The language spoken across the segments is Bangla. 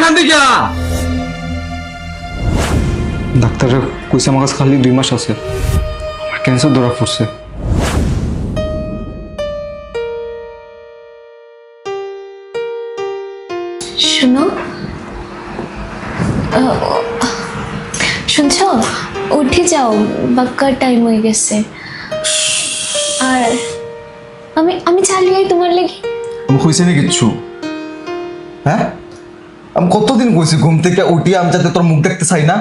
এখান থেকে ডাক্তারে কইছে আমার কাছে খালি দুই মাস আছে আমার ক্যান্সার ধরা পড়ছে শোনো আহ, শুনছো উঠে যাও বাক্কার টাইম হয়ে গেছে আর আমি আমি চালিয়ে তোমার লেগে আমি কইছি নি কিচ্ছু হ্যাঁ আমি কতদিন কইছি ঘুম থেকে উঠি আমি যাতে তোর মুখ দেখতে চাই না?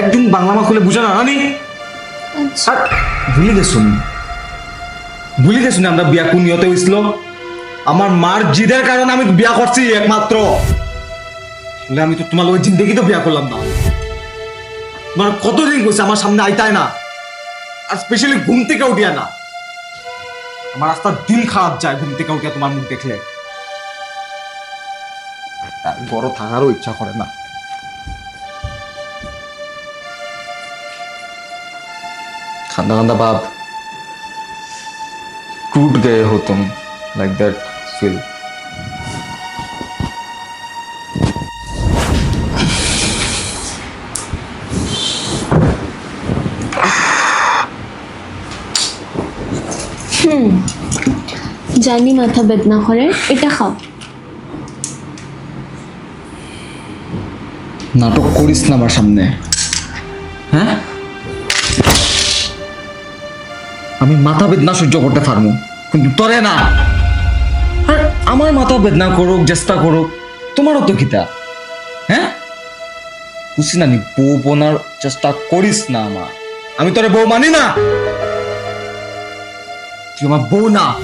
একদিন বাংলা মা খুলে বুঝা না নানি আর ভুলে গেছুন ভুলে গেছুন আমরা বিয়া কোন নিয়তে আমার মার জিদের কারণে আমি বিয়া করছি একমাত্র। আমি তো তোমার ওই জিন্দগি তো বিয়া করলাম না। তোমার কতদিন কইছে আমার সামনে আইতায় না? আর স্পেশালি ঘুম থেকে উঠিয়া না। আমার রাস্তার দিন খারাপ যায় ঘুম থেকে উঠিয়া তোমার মুখ দেখলে। গড় থাকারও ইচ্ছা করে না। খান্দা খান্দা ভাব। টুট গে হতম লাইক দ্যাট ফিল জানি মাথা বেদনা করে এটা খাও। নাটক করিস না আমার সামনে। হ্যাঁ? আমি মাথা বেদনা সহ্য করতে পারব, কিন্তু তোরে না। আর আমার মাথা বেদনা করুক, চেষ্টা করুক, তোমারও তো খিতা হ্যাঁ? বুঝছি না বউ বোনার চেষ্টা করিস না আমার। আমি তোরে বউ মানি না। তুই আমার বউ না।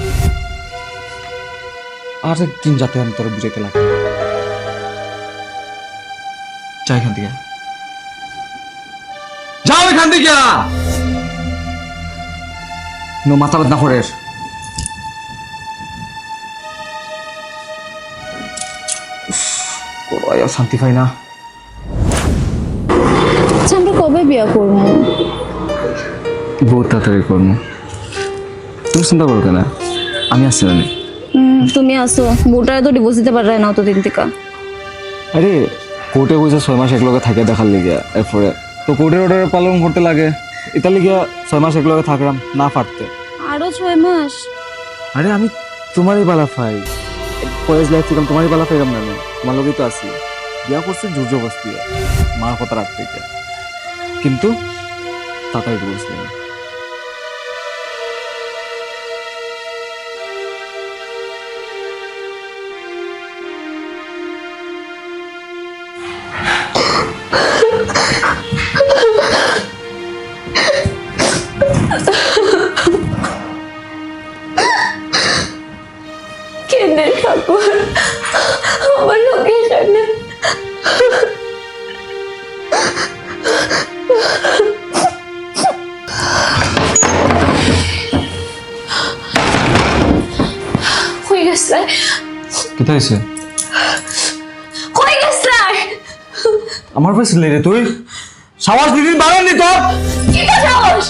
আর একদিন যাতে আমি তোরে বুঝাইতে লাগে। যা এখান থেকে। যাও এখান থেকে। নো মাথা বেদনা করে। শান্তি পাই না। আচ্ছা আমরা কবে বিয়া করব? বহুত তাড়াতাড়ি করব। তুমি চিন্তা করো কেন? আমি আসছি না তুমি আসো বউটারে তো ডিভোর্স দিতে পারে না অতদিন থেকে। আরে কোর্টে কইছে ছয় মাস একলগে থাকে দেখার লিগে এরপরে তো কোর্টের অর্ডার পালন করতে লাগে। এটা লিগে ছয় মাস একলগে থাকলাম না ফাটতে। আরও ছয় মাস? আরে আমি তোমারই বালা পাই কলেজ লাইফ থেকে তোমারই বালা পাইলাম না তোমার লগেই তো আছি। বিয়া করছি জোর জবস্তি মার কথা রাখতে কিন্তু তাড়াতাড়ি ডিভোর্স আমার লোকে এখানে হয়ে গেছে কোথায় হয়েছে হয়ে গেছে আমার পাইছিলে রে তুই সাবাস দিদিন বাড়ানি তো কি সাহস?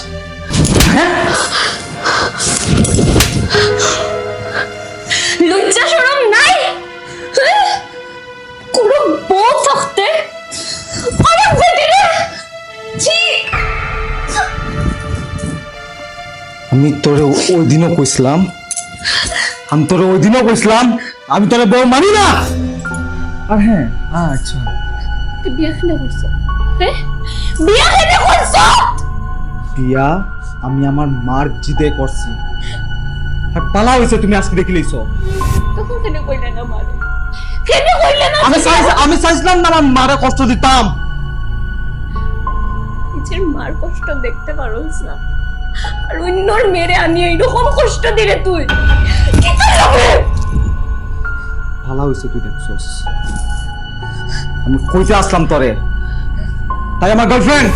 আমি তোরে ওই দিনও কইছিলাম। আমি তোরে ওই দিনও কইছিলাম আমি তোরে বউ মানি না। আর হ্যাঁ আচ্ছা। তুই বিয়া খেলে করছ? হ্যাঁ? বিয়া খেলে করছ? বিয়া আমি আমার মার জিদে করছি। আর পালা হয়েছে তুমি আজকে দেখে লইছো। তখন কেন কইলে না মারে? কেন কইলে না আমি চাই- আমি চাইছিলাম না আমার মারে কষ্ট দিতাম। নিজের মার কষ্ট দেখতে পারোস না। আর অন্যর মেরে আনি এইরকম কষ্ট দিলে তুই। কি ভালো হয়েছে তুই দেখছস। আমি কইতে আসলাম তোরে। তাই আমার গার্লফ্রেন্ড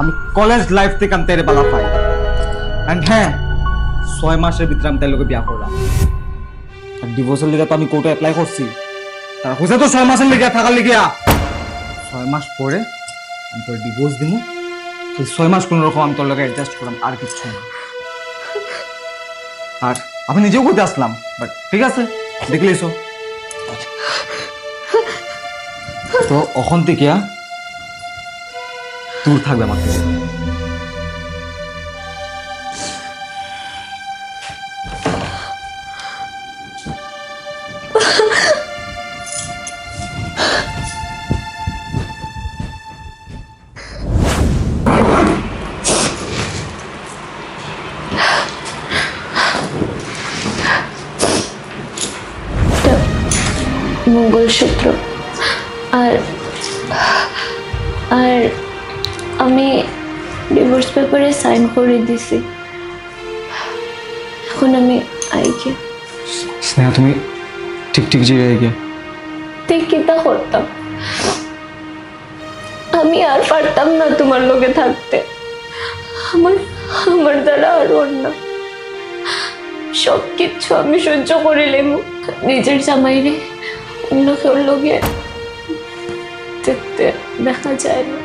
আমি কলেজ লাইফ থেকে আমি বালা পাই। অ্যান্ড হ্যাঁ ছয় মাসের ভিতরে আমি লোকে বিয়া করলাম। আর ডিভোর্সের লিগে তো আমি কোর্টে অ্যাপ্লাই করছি। তারা কইছে তো ছয় মাসের লিগে থাকার লিগে। ছয় মাস পরে আমি তোর ডিভোর্স দিব ছয় মাস কোন রকম আমি তোর লোকে অ্যাডজাস্ট করলাম, আর কিচ্ছু না। আর আমি নিজেও করতে আসলাম বাট ঠিক আছে দেখলেইছো তো অখন থেকে দূর থাকবে আমার থেকে। মঙ্গলসূত্র আর আর আমি ডিভোর্স পেপারে সাইন করে দিছি। এখন আমি আইকে। স্নেহা তুমি ঠিক ঠিক জায়গায় গিয়ে তুই কিতা করতাম? আমি আর পারতাম না তোমার লোকে থাকতে। আমার আমার দ্বারা আর না। সব কিচ্ছু আমি সহ্য করিলাম নিজের জামাইরে অন্য কেউ লোকে দেখতে দেখা যায় না।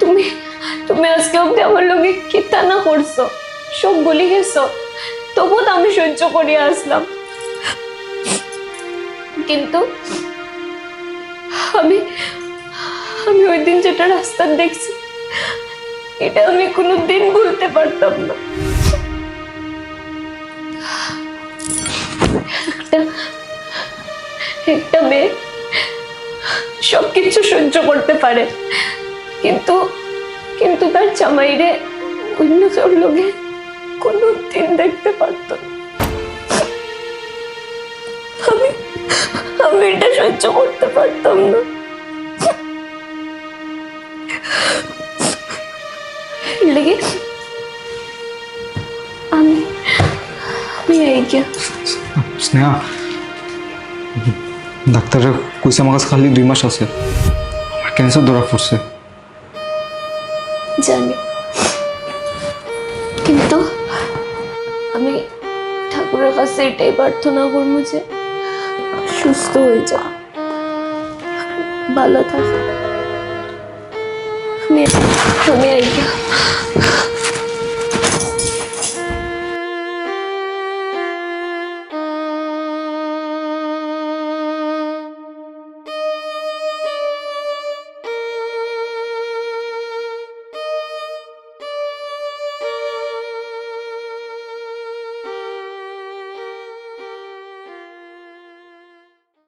তুমি তুমি আজকে অব্দি আমার লোকে কিতা না করছ, সব বলি গেছো। তবু তো আমি সহ্য করিয়া আসলাম। কিন্তু আমি আমি ওই দিন যেটা রাস্তা দেখছি, এটা আমি কোনো দিন ভুলতে পারতাম না। একটা মেয়ে সবকিছু সহ্য করতে পারে। কিন্তু কিন্তু তার জামাইরে অন্য কেউ লোকে কোনো দিন দেখতে পারত আমি আমি এটা সহ্য করতে পারতাম না। লেগে আমি আমি এই গিয়া স্নেহা ডাক্তাররা কইছে আমার কাছে খালি দুই মাস আছে। আমার ক্যান্সার ধরা পড়ছে। জানি। কিন্তু আমি ঠাকুরের কাছে এটাই প্রার্থনা করব যে সুস্থ হয়ে যা ভালো থাক। আমি আমি